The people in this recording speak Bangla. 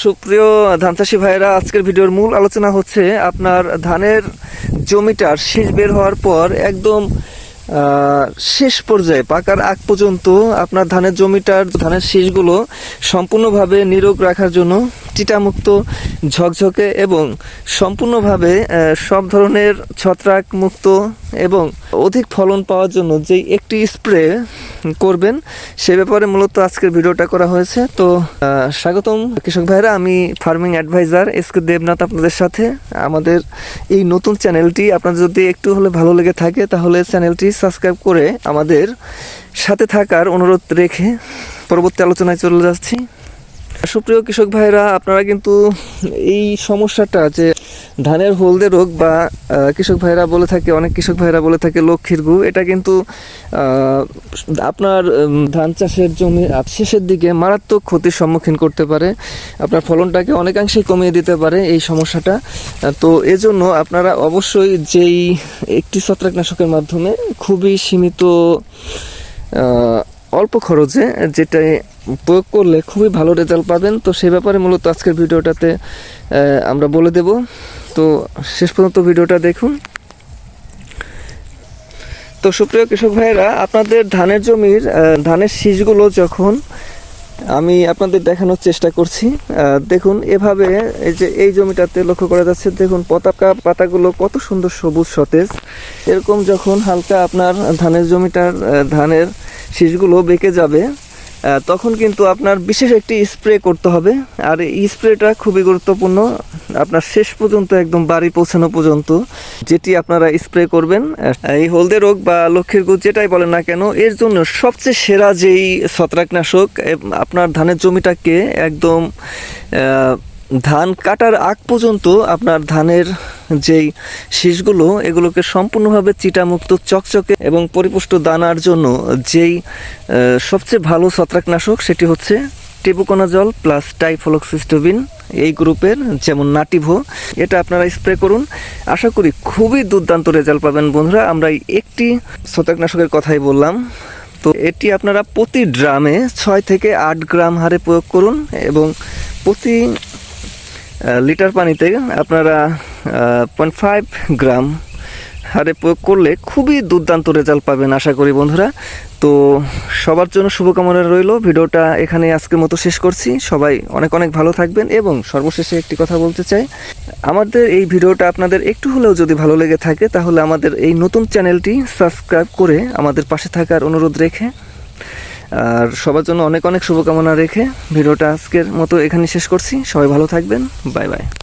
সুপ্রিয় ধান চাষী ভাইরা আজকের ভিডিওর মূল আলোচনা হচ্ছে আপনার ধানের জমিটার শেষ বের হওয়ার পর একদম শেষ পর্যায়ে, পাকার আগ পর্যন্ত আপনার ধানের জমিটার ধানের শীষগুলো সম্পূর্ণভাবে নিরোগ রাখার জন্য চিটামুক্ত ঝকঝকে এবং সম্পূর্ণভাবে সব ধরনের ছত্রাক মুক্ত এবং অধিক ফলন পাওয়ার জন্য যে একটি স্প্রে করবেন, সে ব্যাপারে মূলত আজকের ভিডিওটা করা হয়েছে। তো স্বাগতম কৃষক ভাইরা, আমি farming advisor S K Debnath আপনাদের সাথে। আমাদের এই নতুন চ্যানেলটি আপনার যদি একটু হলে ভালো লেগে থাকে, তাহলে চ্যানেলটি সাবস্ক্রাইব করে আমাদের সাথে থাকার অনুরোধ রেখে পরবর্তী আলোচনায় চলে যাচ্ছি। সুপ্রিয় কৃষক ভাইরা, আপনারা কিন্তু এই সমস্যাটা যে ধানের হলদে রোগ বা কৃষক ভাইরা বলে থাকে, অনেক কৃষক ভাইরা বলে থাকে লক্ষ্মীর গু, এটা কিন্তু আপনার ধান চাষের জমি শেষের দিকে মারাত্মক ক্ষতির সম্মুখীন করতে পারে। আপনার ফলনটাকে অনেকাংশেই কমিয়ে দিতে পারে এই সমস্যাটা। তো এজন্য আপনারা অবশ্যই যেই একটি ছত্রাকনাশকের মাধ্যমে খুবই সীমিত অল্প খরচে যেটা প্রয়োগ করলে খুবই ভালো রেজাল্ট পাবেন। তো সে ব্যাপারে মূলত আজকের ভিডিওটাতে আমরা বলে দেব। তো শেষ পর্যন্ত ভিডিওটা দেখুন। তো সুপ্রিয় কৃষক ভাইয়েরা, আপনাদের ধানের জমির ধানের শীষগুলো যখন আমি আপনাদের দেখানোর চেষ্টা করছি দেখুন এভাবে এই যে এই জমিটাতে লক্ষ্য করা যাচ্ছে, দেখুন পতাকা পাতাগুলো কত সুন্দর সবুজ সতেজ। এরকম যখন হালকা আপনার ধানের জমিটার ধানের শীষগুলো বেঁকে যাবে তখন কিন্তু আপনার বিশেষ একটি স্প্রে করতে হবে। আর এই স্প্রেটা খুবই গুরুত্বপূর্ণ। আপনার শেষ পর্যন্ত একদম বাড়ি পৌঁছানো পর্যন্ত যেটি আপনারা স্প্রে করবেন এই হলদে রোগ বা লক্ষ্মীর গুড় যেটাই বলেন না কেন, এর জন্য সবচেয়ে সেরা যেই ছত্রাকনাশক আপনার ধানের জমিটাকে একদম ধান কাটার আগ পর্যন্ত আপনার ধানের যেই শীষগুলো, এগুলোকে সম্পূর্ণভাবে চিটামুক্ত, চকচকে এবং পরিপুষ্ট দানার জন্য যেই সবচেয়ে ভালো ছত্রাকনাশক সেটি হচ্ছে টেবুকোনাজল প্লাস টাইফলক্সিস্টোবিন এই গ্রুপের, যেমন নাটিভো। এটা আপনারা স্প্রে করুন। আশা করি খুবই দুর্দান্ত রেজাল্ট পাবেন বন্ধুরা। আমরা একটি ছত্রাকনাশকের কথাই বললাম। তো এটি আপনারা প্রতি ড্রামে ছয় থেকে আট গ্রাম হারে প্রয়োগ করুন এবং প্রতি লিটার পানিতে আপনারা পয়েন্ট ফাইভ গ্রাম হারে প্রয়োগ করলে খুবই দুর্দান্ত রেজাল্ট পাবেন আশা করি বন্ধুরা। তো সবার জন্য শুভকামনা রইল। ভিডিওটা এখানে আজকের মতো শেষ করছি। সবাই অনেক অনেক ভালো থাকবেন এবং সর্বশেষে একটি কথা বলতে চাই। আমাদের এই ভিডিওটা আপনাদের একটু হলেও যদি ভালো লেগে থাকে, তাহলে আমাদের এই নতুন চ্যানেলটি সাবস্ক্রাইব করে আমাদের পাশে থাকার অনুরোধ রেখে আর সবার জন্য অনেক অনেক শুভকামনা রেখে ভিডিওটা আজকের মতো এখানে শেষ করছি। সবাই ভালো থাকবেন। Bye bye.